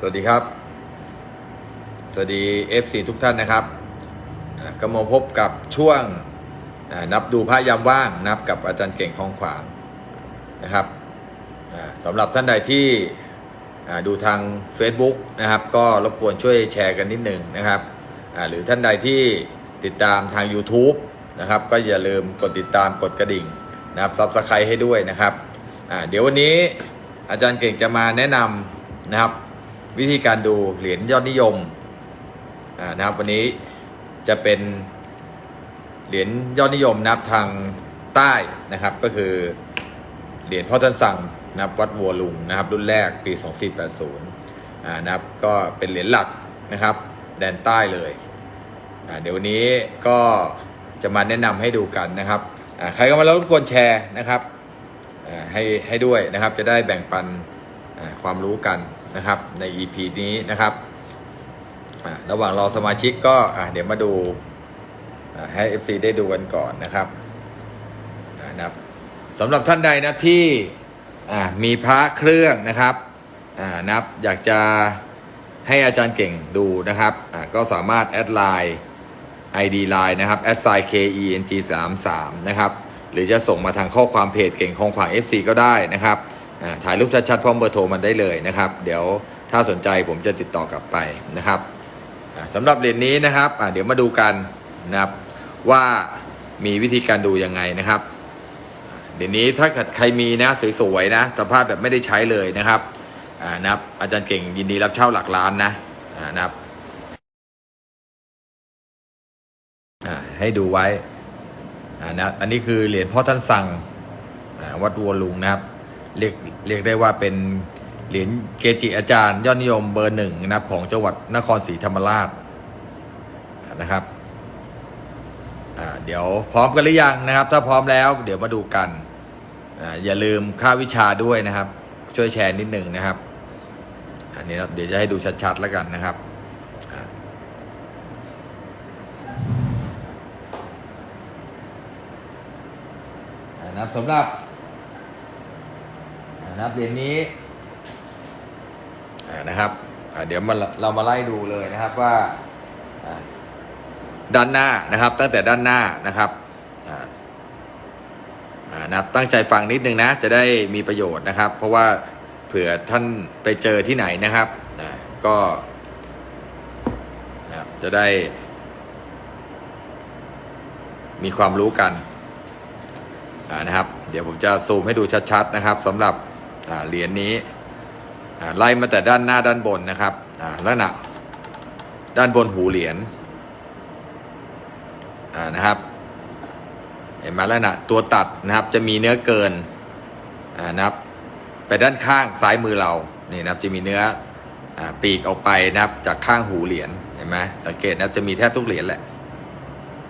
สวัสดีครับ สวัสดี FC ทุกท่านนะครับก็มาพบกับช่วงนับดูพระยามว่างนับกับอาจารย์เก่งคลองขวางนะครับสำหรับท่านใดที่ดูทาง Facebook นะครับ ก็รบกวนช่วยแชร์กันนิดหนึ่งนะครับหรือท่านใดที่ติดตามทาง YouTube นะครับ ก็อย่าลืมกดติดตามกดกระดิ่งนะครับซับสไครต์ให้ด้วยนะครับเดี๋ยววันนี้อาจารย์เก่งจะมาแนะนำนะครับ วิธีการดูเหรียญยอดนิยมนะครับวันนี้จะเป็นเหรียญยอดนิยมนับทางใต้นะครับก็คือเหรียญพ่อท่านสั่งนะครับวัดวัวลุงนะครับรุ่นแรกปี 2480อ่านะครับก็เป็นเหรียญหลักนะครับ แดนใต้เลยอ่าเดี๋ยววันนี้ก็จะมาแนะนำให้ดูกันนะครับอ่าใครก็มาแล้วรบกวนแชร์นะครับอ่าให้ให้ด้วยนะครับจะได้แบ่งปันความรู้กัน นะครับใน EP นี้นะครับระหว่างรอสมาชิกก็เดี๋ยวมาดูให้ FC ได้ดูกันก่อนนะครับนะครับสำหรับท่านใดนะที่มีพระเครื่องนะครับนะครับอยากจะให้อาจารย์เก่งดูนะครับก็สามารถแอดไลน์ ID Line นะครับ s i k e n g 3 3นะครับ หรือจะส่งมาทางข้อความเพจเก่งคงขวาง FC ก็ได้นะครับ ถ่ายรูปชัดๆพร้อมเบอร์โทรมันได้เลยนะครับ เดี๋ยวถ้าสนใจผมจะติดต่อกลับไปนะครับสำหรับเหรียญนี้นะครับเดี๋ยวมาดูกันนะครับว่ามีวิธีการดูยังไงนะครับเหรียญนี้ถ้าเกิดใครมีนะสวยๆนะสภาพแบบไม่ได้ใช้เลยนะครับอ่านะครับ อาจารย์เก่งยินดีรับเช่าหลักล้านนะอ่านะครับอ่าให้ดูไว้อ่านะอันนี้คือเหรียญพ่อท่านสั่งอ่าวัดวัวลุงนะครับ เรียกเรียกได้ว่าเป็นเหรียญเกจิอาจารย์ยอดนิยมเบอร์หนึ่งนะครับของจังหวัดนครศรีธรรมราชนะครับเดี๋ยวพร้อมกันหรือยังนะครับ ถ้าพร้อมแล้วเดี๋ยวมาดูกันออย่าลืมค่าวิชาด้วยนะครับ ช่วยแชร์นิดหนึ่งนะครับอันนี้ครับเดี๋ยวจะให้ดูชัดๆแล้วกันนะครับนะครับสำหรับ นะครับเหรียญนี้นะครับเดี๋ยวมาเรามาไล่ดูเลยนะครับว่าด้านหน้านะครับ ตั้งแต่ด้านหน้านะครับนะครับตั้งใจฟังนิดนึงนะ จะได้มีประโยชน์นะครับ เพราะว่าเผื่อท่านไปเจอที่ไหนนะครับอ่าก็นะครับจะได้ มีความรู้กันนะครับ เดี๋ยวผมจะซูมให้ดูชัดๆนะครับสำหรับ เหรียญนี้ไล่มาแต่ด้านหน้าด้านบนนะครับอ่าลักษณะด้านบนหูเหรียญนะครับเห็นไหมลักษณะตัวตัดนะครับจะมีเนื้อเกินนะครับไปด้านข้างซ้ายมือเรานี่นะครับจะมีเนื้ออปีกออกไปนะครับจากข้างหูเหรียญเห็นไหมสังเกตนะครับจะมีแทบทุกเหรียญแหละ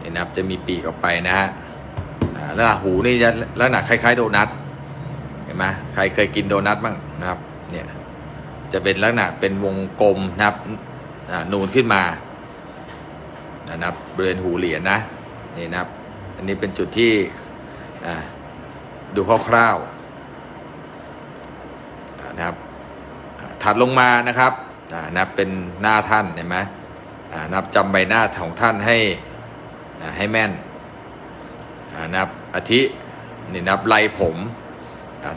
นี่นะครับจะมีปีกออกไปนะฮะอ่าแล้วหูนี่จะลักษณะคล้ายๆโดนัท ไหมใครเคยกินโดนัทบ้างนะครับเนี่ยจะเป็นลักษณะเป็นวงกลมนะครับนูนขึ้นมานะครับบริเวณหูเหรียญนะนี่นะครับอันนี้เป็นจุดที่ดูคร่าวๆนะครับถัดลงมานะครับนะครับเป็นหน้าท่านเห็นไหมอ่านับจำใบหน้าของท่านให้อ่าให้แม่นอ่านับอาทินี่นับไล่ผม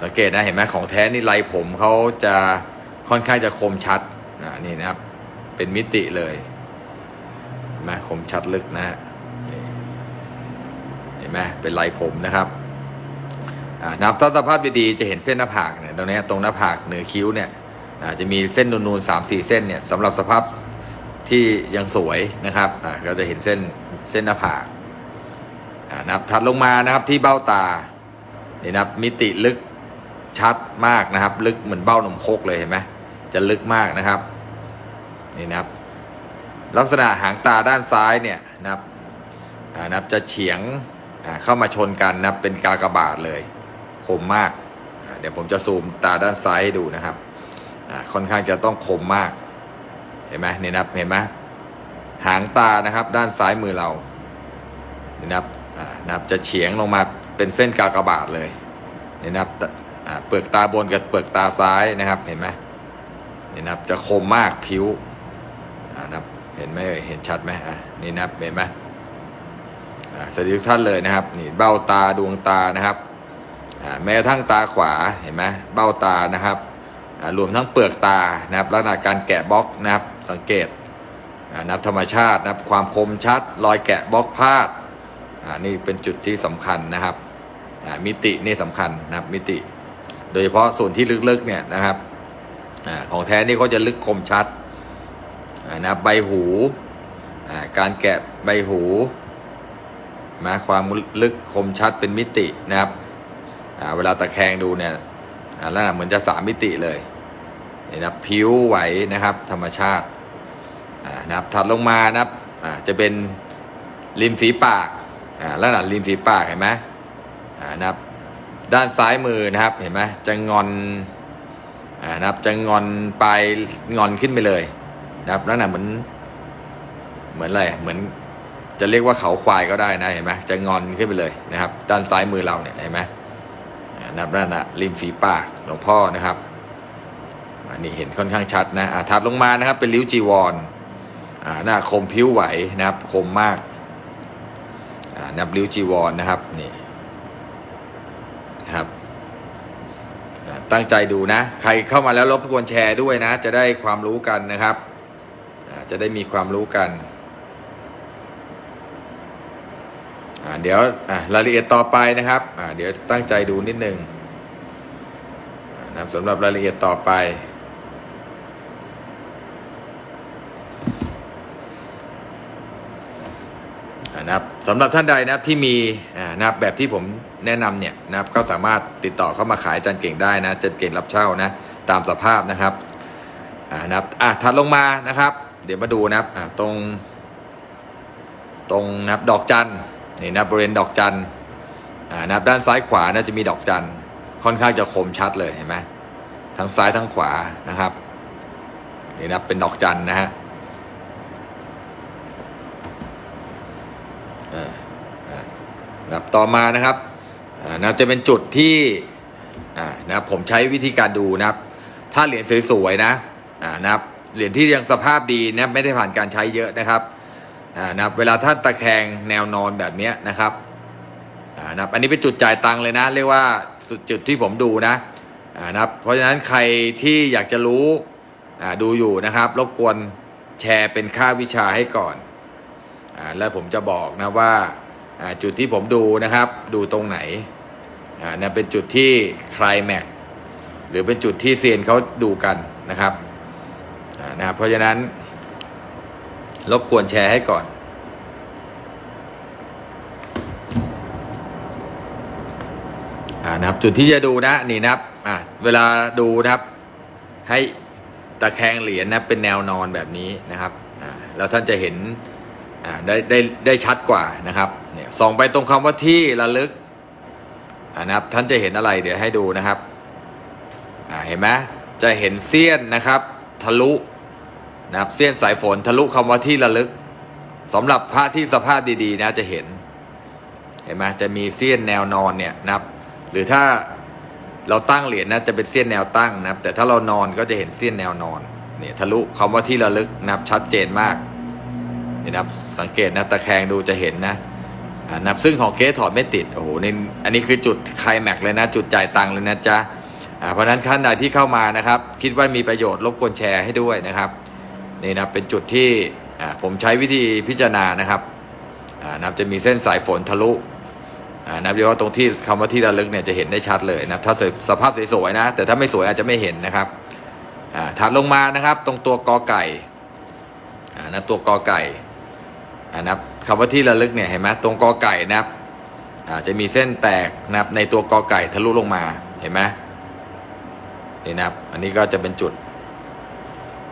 สังเกตนะเห็นไหมของแท้นี่ไล่ผมเขาจะค่อนข้างจะคมชัดอ่านี่นะครับ เป็นมิติเลยเห็นไหมคมชัดลึกนะฮะเห็นไหมเป็นไล่ผมนะครับอ่านับถ้าสภาพดีๆจะเห็นเส้นหน้าผากเนี่ยตรงนี้ตรงหน้าผากเหนือคิ้วเนี่ยจะมีเส้นนูนๆสามสี่เส้นเนี่ยสำหรับสภาพที่ยังสวยนะครับอ่าก็จะเห็นเส้นเส้นหน้าผากนะครับถัดลงมานะครับที่เบ้าตานี่นะครับมิติลึก ชัดมากนะครับ ลึกเหมือนเบ้านมโคกเลยเห็นไหมจะลึกมากนะครับนี่นะครับ ลักษณะหางตาด้านซ้ายเนี่ยนะครับนะครับจะเฉียงเข้ามาชนกันนะเป็นกากบาทเลยคมมาก เดี๋ยวผมจะซูมตาด้านซ้ายให้ดูนะครับค่อนข้างจะต้องคมมาก เห็นไหมนี่นะครับเห็นไหมหางตานะครับ ด้านซ้ายมือเรานี่นะครับนะครับจะเฉียงลงมาเป็นเส้นกากบาทเลยนี่นะครับตอ่า เปลือกตาบนกับเปลือกตาซ้ายนะครับ เห็นไหมนี่นะครับจะคมมากผิวนะครับเห็นไหมเห็นชัดไหมอะนี่นะครับเห็นไหมอ่าสวัสดีทุกท่านเลยนะครับ นี่เบ้าตาดวงตานะครับอ่าแม้ทั่งตาขวาเห็นไหมเบ้าตานะครับอ่ารวมทั้งเปลือกตานะครับลักษณะการแกะบล็อกนะครับสังเกตอ่านับธรรมชาตินะครับความคมชัด รอยแกะบล็อกพาดอ่านี่เป็นจุดที่สำคัญนะครับอ่ามิตินี่สำคัญนะครับมิติ โดยเฉพาะส่วนที่ลึกๆเนี่ยนะครับอของแท้นี่เขาจะลึกคมชัดนะครับใบหูการแกะใบหูมาความลึกคมชัดเป็นมิตินะครับเวลาตะแคงดูเนี่ยอ่าแล้วเหมือนจะสามมิติเลยนะครับผิวไหวนะครับ ธรรมชาตินะครับถัดลงมานะครับจะเป็นริมฝีปากอ่าลักษณะริมฝีปากเห็นไหมนะครับ ด้านซ้ายมือนะครับ เห็นไหมจะงอนอ่านะครับ จะงอนไปงอนขึ้นไปเลยนะครับลักษณะเหมือน เหมือนอะไรเหมือน จะเรียกว่าเขาควายก็ได้นะเห็นไหมจะงอนขึ้นไปเลยนะครับ ด้านซ้ายมือเราเนี่ยเห็นไหมนะครับนั่นนะริมฝีปากหลวงพ่อนะครับอันนี้เห็นค่อนข้างชัดนะอ่าถัดลงมานะครับ เป็นริ้วจีวรอ่าหน้าคมผิวไหวนะครับ คมมากอ่านับริ้วจีวรนะครับนี่ นะครับอ่า ตั้งใจดูนะ ใครเข้ามาแล้วรบกวนแชร์ด้วยนะ จะได้ความรู้กันนะครับ จะได้มีความรู้กัน เดี๋ยวรายละเอียดต่อไปนะครับเดี๋ยวตั้งใจดูนิดนึงอ่านะสำหรับรายละเอียดต่อไปอ่านะครับ สำหรับท่านใดนะครับที่มีนะครับแบบที่ผมแนะนำเนี่ยนะครับก็สามารถติดต่อเข้ามาขายจันเก่งได้นะจันเก่งรับเช่านะตามสภาพนะครับอ่านะครับอะถัดลงมานะครับ เดี๋ยวมาดูนะครับอ่าตรง ตรงนะครับดอกจันนี่นะบริเวณดอกจันอ่านะครับด้านซ้ายขวานะจะมีดอกจันค่อนข้างจะคมชัดเลยเห็นไหมทั้งซ้ายทั้งขวานะครับนี่นะเป็นดอกจันนะฮะ อ่าอ่า นะครับต่อมานะครับนะครับจะเป็นจุดที่นะครับผมใช้วิธีการดูนะครับ ถ้าเหรียญสวยๆนะนะครับเหรียญที่ยังสภาพดีนะไม่ได้ผ่านการใช้เยอะนะครับนะครับเวลาท่านตะแคงแนวนอนแบบนี้นะครับนะครับอันนี้เป็นจุดจ่ายตังค์เลยนะ เรียกว่าจุดที่ผมดูนะนะครับเพราะฉะนั้นใครที่อยากจะรู้ดูอยู่นะครับรบกวนแชร์เป็นค่าวิชาให้ก่อนแล้วผมจะบอกนะว่า จุดที่ผมดูนะครับ ดูตรงไหนอ่านะเป็นจุดที่คลายแม็กหรือเป็นจุดที่เซียนเขาดูกันนะครับอ่านะครับ เพราะฉะนั้นรบกวนแชร์ให้ก่อนอ่านะครับจุดที่จะดูนะนี่นะครับอ่าเวลาดูนะครับให้ตะแคงเหรียญนะเป็นแนวนอนแบบนี้นะครับอ่าแล้วท่านจะเห็นอ่าได้ได้ได้ชัดกว่านะครับ เนี่ยส่องไปตรงคำว่าที่ระลึกนะครับ ท่านจะเห็นอะไรเดี๋ยวให้ดูนะครับเห็นไหมจะเห็นเสี้ยนนะครับ ทะลุนะครับเสี้ยนสายฝนทะลุคำว่าที่ระลึกสำหรับพระที่สภาพดีๆ นะจะเห็น เห็นไหมจะมีเสี้ยนแนวนอนเนี่ยนะครับ หรือถ้าเราตั้งเหรียญนะจะเป็นเสี้ยนแนวตั้งนะครับ แต่ถ้าเรานอนก็จะเห็นเสี้ยนแนวนอนเนี่ยทะลุคำว่าที่ระลึกนะครับชัดเจนมากนี่นะครับสังเกตนะตะแคงดูจะเห็นนะ นะครับซึ่งของเกสถอดไม่ติด โอ้โหนี่อันนี้คือจุดไคลแม็กเลยนะ จุดจ่ายตังค์เลยนะจ๊ะเพราะนั้นท่านใดที่เข้ามานะครับ คิดว่ามีประโยชน์รบกวนแชร์ให้ด้วยนะครับนี่นะเป็นจุดที่ผมใช้วิธีพิจารณานะครับนับจะมีเส้นสายฝนทะลุนับเรียกว่าตรงที่คำว่าที่ระลึกเนี่ยจะเห็นได้ชัดเลยนะถ้าสภาพสวยๆนะ แต่ถ้าไม่สวยอาจจะไม่เห็นนะครับถัดลงมานะครับ ตรงตัวกอไก่นะตัวกอไก่ นะครับคำว่าที่ระลึกเนี่ยเห็นไหมตรงกอไก่นะครับจะมีเส้นแตกนะครับในตัวกอไก่ทะลุลงมาเห็นไหมนี่นะครับ อันนี้ก็จะเป็นจุด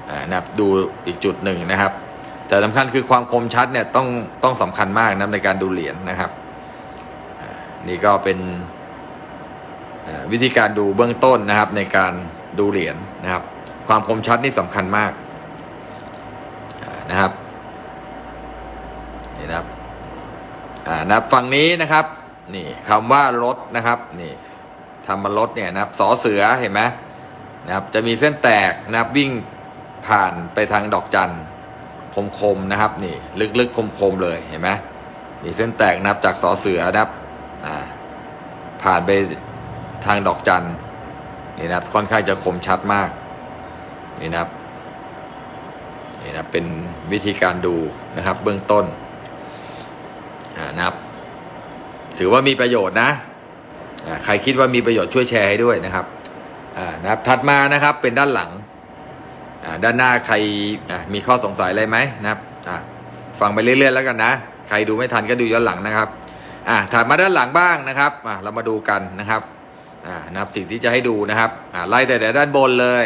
อ่านะครับดูอีกจุดหนึ่งนะครับ แต่สำคัญคือความคมชัดเนี่ยต้องต้องสำคัญมากนะในการดูเหรียญนะครับนี่ก็เป็นวิธีการดูเบื้องต้นนะครับ ในการดูเหรียญนะครับ ความคมชัดนี่สำคัญมากนะครับ นี่นะครับอ่านะครับฝั่งนี้นะครับนี่คำว่ารถนะครับนี่ทำมารถเนี่ยนะครับสอเสือเห็นไหมนะครับจะมีเส้นแตกนะครับวิ่งผ่านไปทางดอกจันคมๆนะครับนี่ลึกๆคมๆเลยเห็นไหมมีเส้นแตกนับจากสอเสือนะครับอ่าผ่านไปทางดอกจันนี่นะครับค่อนข้างจะคมชัดมากนี่นะครับนี่นะเป็นวิธีการดูนะครับเบื้องต้น นะครับ ถือว่ามีประโยชน์นะใครคิดว่ามีประโยชน์ช่วยแชร์ให้ด้วยนะครับนะครับถัดมานะครับเป็นด้านหลังด้านหน้าใครมีข้อสงสัยอะไรไหมนะครับฟังไปเรื่อยๆแล้วกันนะ ใครดูไม่ทันก็ดูย้อนหลังนะครับอ่าถัดมาด้านหลังบ้างนะครับอ่าเรามาดูกันนะครับนะครับสิ่งที่จะให้ดูนะครับอ่าไล่แต่ด้านบนเลย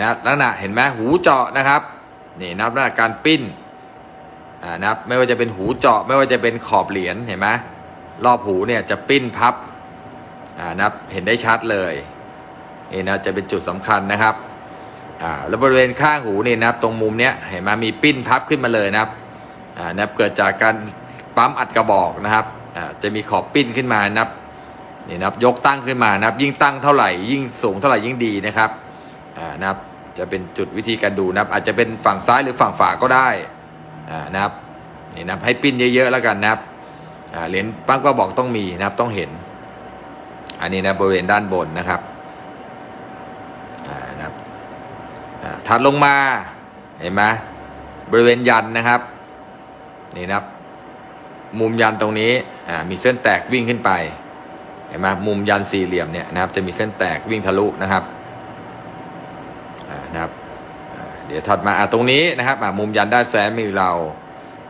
นะลักษณะเห็นไหมหูเจาะนะครับนี่นับลักษณะการปิ้น อ่านะครับไม่ว่าจะเป็นหูเจาะไม่ว่าจะเป็นขอบเหรียญเห็นไหมรอบหูเนี่ยจะปิ้นพับอ่านะครับเห็นได้ชัดเลยนี่นะจะเป็นจุดสำคัญนะครับอ่าแล้วบริเวณข้างหูนี่นะครับตรงมุมเนี้ยเห็นไหมมีปิ้นพับขึ้นมาเลยนะครับอ่านะครับเกิดจากการปั๊มอัดกระบอกนะครับอ่าจะมีขอบปิ้นขึ้นมานะครับนี่นะครับยกตั้งขึ้นมานะครับ ยิ่งตั้งเท่าไหร่ ยิ่งสูงเท่าไหร่ยิ่งดีนะครับอ่านะครับจะเป็นจุดวิธีการดูนะครับ อาจจะเป็นฝั่งซ้ายหรือฝั่งฝาก็ได้ นะครับนี่นะครับให้ปิ้นเยอะๆแล้วกันนะครับเหรียญปั้งก็บอกต้องมีนะครับต้องเห็น อันนี้นะบริเวณด้านบนนะครับอ่านะครับถัดลงมาเห็นไหมบริเวณยันนะครับนี่นะครับ มุมยันตรงนี้อ่ามีเส้นแตกวิ่งขึ้นไปเห็นไหมมุมยันสี่เหลี่ยมเนี่ยนะครับ จะมีเส้นแตกวิ่งทะลุนะครับอ่านะครับ เดี๋ยวถัดมาอะตรงนี้นะครับอะมุมยันด้านแซ้ายมือเรา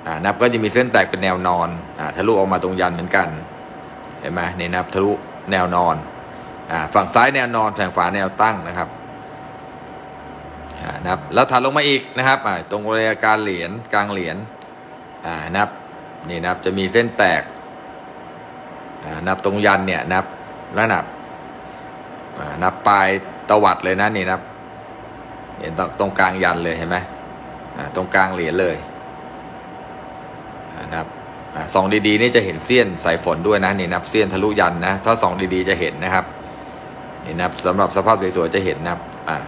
อ่านับก็จะมีเส้นแตกเป็นแนวนอนอ่าทะลุออกมาตรงยันเหมือนกันเห็นไหมนี่นับทะลุแนวนอนอ่าฝั่งซ้ายแนวนอนฝั่งขวาแนวตั้งนะครับอ่านับแล้วถัดลงมาอีกนะครับอ่าตรงบริการเหรียญกลางเหรียญอ่านับนี่นับจะมีเส้นแตกอ่านับตรงยันเนี่ยนับแล้วนับอ่านับปลายตวัดเลยนะนี่นับ เห็นตรงกลางยันเลยเห็นไหมอ่าตรงกลางเหรียญเลยอ่านะครับอ่าสองดีๆนี่จะเห็นเสี้ยนสายฝนด้วยนะนี่นับเสี้ยนทะลุยันนะถ้าสองดีๆจะเห็นนะครับนี่นับสำหรับสภาพสวยๆจะเห็นนะครับอ่า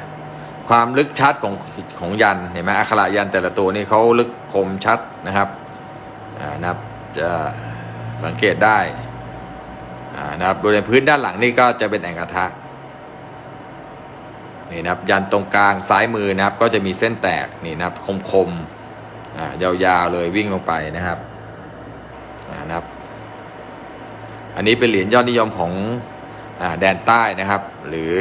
ความลึกชัดของของยันเห็นไหมอักขระยันแต่ละตัวนี่เขาลึกคมชัดนะครับอ่านะครับจะสังเกตได้อ่านะครับบริเวณพื้นด้านหลังนี่ก็จะเป็นแอ่งกระทะ นี่นะครับยันตรงกลางซ้ายมือนะครับ ก็จะมีเส้นแตกนี่นะครับคมคมๆอ่ายาวๆเลยวิ่งลงไปนะครับอ่านะครับ อันนี้เป็นเหรียญยอดนิยมของอ่าแดนใต้นะครับ หรือ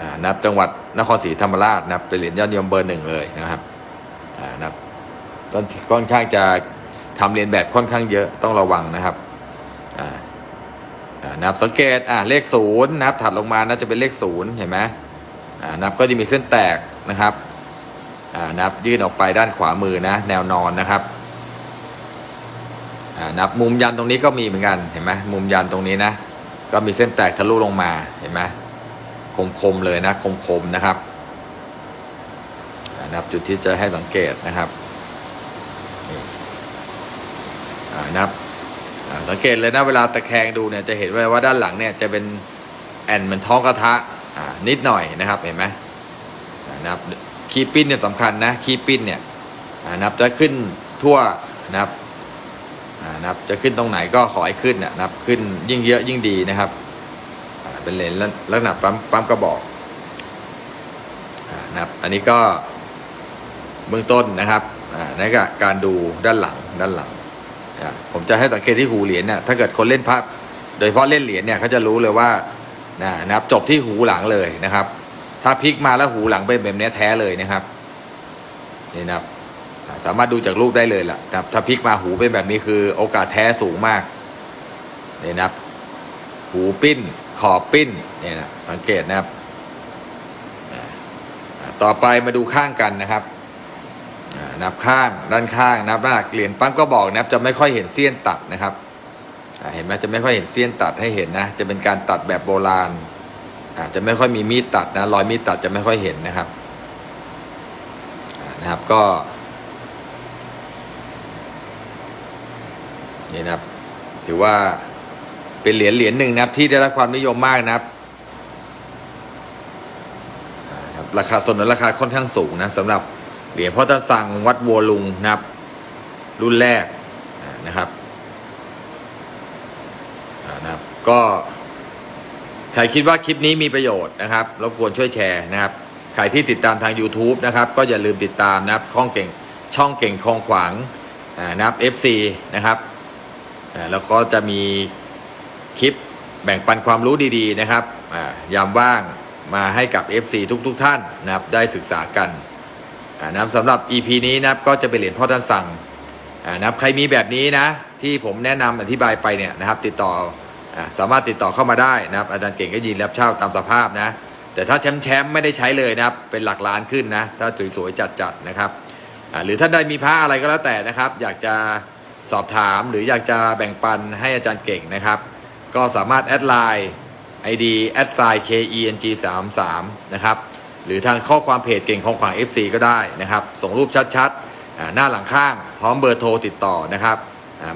อ่านับจังหวัดนครศรีธรรมราชนะครับเป็นเหรียญยอดนิยมเบอร์หนึ่งเลยนะครับอ่านะครับค่อนค่อนข้างจะทำเรียนแบบค่อนข้างเยอะต้องระวังนะครับอ่านะครับสังเกตอ่าเลขศูนย์นะครับถัดลงมาน่าจะเป็นเลขศูนย์เห็นไหม นับก็จะมีเส้นแตกนะครับนับยื่นออกไปด้านขวามือนะ แนวนอนนะครับนับมุมยันตรงนี้ก็มีเหมือนกันเห็นไหมมุมยันตรงนี้นะ ก็มีเส้นแตกทะลุลงมาเห็นไหมคมคมๆเลยนะคมคมๆนะครับนับจุดที่จะให้สังเกตนะครับนับสังเกตเลยนะเวลาตะแคงดูเนี่ยจะเห็นว่าด้านหลังเนี่ยจะเป็นแอนเหมือนท้องกระทะ นิดหน่อยนะครับเห็นไหมนะครับคีปิ้นเนี่ยสำคัญนะคีปิ้นเนี่ยอ่านับจะขึ้นทั่วนะครับอ่านับจะขึ้นตรงไหนก็ขอให้ขึ้นนะนับขึ้นยิ่งเยอะยิ่งดีนะครับเป็นเลนส์ลักษณะปั๊มปั๊มกระบอกนะครับอันนี้ก็เบื้องต้นนะครับอ่าในการดูด้านหลังด้านหลังผมจะให้สังเกตที่หูเหรียญเนี่ยถ้าเกิดคนเล่นพระโดยเฉพาะเล่นเหรียญเนี่ยเขาจะรู้เลยว่า นะนะครับ จบที่หูหลังเลยนะครับ ถ้าพลิกมาแล้วหูหลังเป็นแบบนี้แท้เลยนะครับนี่นะครับสามารถดูจากรูปได้เลยล่ะครับถ้าพลิกมาหูเป็นแบบนี้คือ โอกาสแท้สูงมากนี่นะครับ หูปิ้น ขอบปิ้นนี่นะสังเกตนะครับต่อไปมาดูข้างกันนะครับนับข้างด้านข้างนับหน้าเหรียญปั้งก็บอกนะครับจะไม่ค่อยเห็นเสี้ยนตัดนะครับ เห็นไหมจะไม่ค่อยเห็นเสี้ยนตัดให้เห็นนะ จะเป็นการตัดแบบโบราณจะไม่ค่อยมีมีดตัดนะรอยมีดตัดจะไม่ค่อยเห็นนะครับนะครับก็นี่นะครับ ถือว่าเป็นเหรียญเหรียญหนึ่งนะครับ ที่ได้รับความนิยมมากนะครับราคาส่วนนั้นราคาค่อนข้างสูงนะสำหรับเหรียญพ่อท่าสั่งวัดวัวลุงนะครับ รุ่นแรกนะครับอ่านะครับ ก็ใครคิดว่าคลิปนี้มีประโยชน์นะครับรบกวนช่วยแชร์นะครับใครที่ติดตามทาง YouTube นะครับก็อย่าลืมติดตามนะครับช่องเก่งช่องเก่งคลองขวางนะครับ FC นะครับแล้วก็จะมีคลิปแบ่งปันความรู้ดีๆนะครับยามว่างมาให้กับ FC ทุกๆทท่านนะครับได้ศึกษากันนะครับสำหรับ EP นี้นะครับก็จะเป็นเหรียญพ่อท่านสั่งนะครับใครมีแบบนี้นะที่ผมแนะนำอธิบายไปเนี่ยนะครับติดต่อ สามารถติดต่อเข้ามาได้นะครับ อาจารย์เก่งก็ยินรับเช่าตามสภาพนะ แต่ถ้าแชมป์แชมป์ไม่ได้ใช้เลยนะครับ เป็นหลักล้านขึ้นนะ ถ้าสวยๆจัดๆนะครับ หรือท่านใดมีพระอะไรก็แล้วแต่นะครับ อยากจะสอบถามหรืออยากจะแบ่งปันให้อาจารย์เก่งนะครับ ก็สามารถแอดไลน์ ID แอดไซน์ KENG 3 3นะครับหรือทางข้อความเพจเก่งของขวาง FC ก็ได้นะครับ ส่งรูปชัดๆ หน้าหลังข้าง พร้อมเบอร์โทรติดต่อนะครับ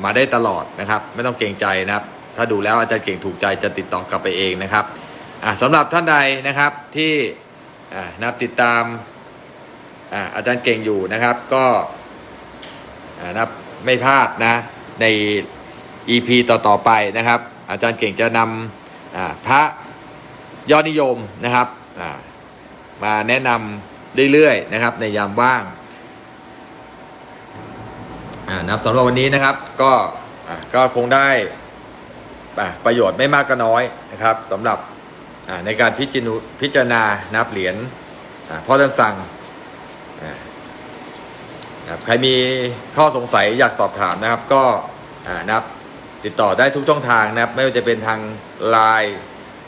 มาได้ตลอดนะครับ ไม่ต้องเกรงใจนะครับ ถ้าดูแล้วอาจารย์เก่งถูกใจจะติดต่อกลับไปเองนะครับอ่าสำหรับท่านใดนะครับที่นับติดตามอาจารย์เก่งอยู่นะครับ ก็นับไม่พลาดนะใน EP ต่อๆไปนะครับ อาจารย์เก่งจะนำพระยอดนิยมนะครับมาแนะนำเรื่อยๆนะครับ ในยามว่างนะครับสำหรับวันนี้นะครับก็ก็คงได้ ประโยชน์ไม่มากก็น้อยนะครับสำหรับในการพิจารณาพิจารณานับเหรียญพ่อท่านสั่งใครมีข้อสงสัยอยากสอบถามนะครับ ก็นับติดต่อได้ทุกช่องทางนะครับ ไม่ว่าจะเป็นทาง Line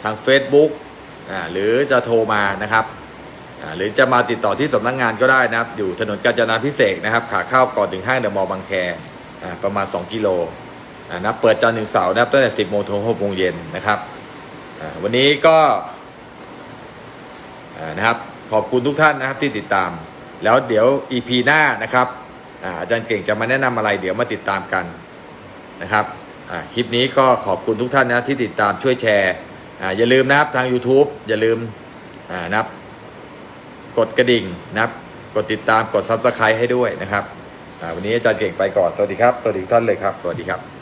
ทาง Facebook หรือจะโทรมานะครับหรือจะมาติดต่อที่สำนักงานก็ได้นะครับ อยู่ถนนกาญจนาพิเศษนะครับ ขาเข้าก่อนถึงห้างเดอะมอลล์บางแคประมาณ 2 กิโล นับเปิดจันทร์ถึงเสาร์นะครับตั้งแต่10โมงถึง6โมงเย็นนะครับวันนี้ก็นะครับขอบคุณทุกท่านนะครับที่ติดตาม แล้วเดี๋ยว EP หน้านะครับอาจารย์เก่งจะมาแนะนำอะไรเดี๋ยวมาติดตามกันนะครับคลิปนี้ก็ขอบคุณทุกท่านนะที่ติดตามช่วยแชร์อย่าลืมนะครับทาง YouTube อย่าลืมนะครับกดกระดิ่งนะครับ กดติดตามกด Subscribe ให้ด้วยนะครับวันนี้อาจารย์เก่งไปก่อน สวัสดีครับ สวัสดีทุกท่านเลยครับ สวัสดีครับ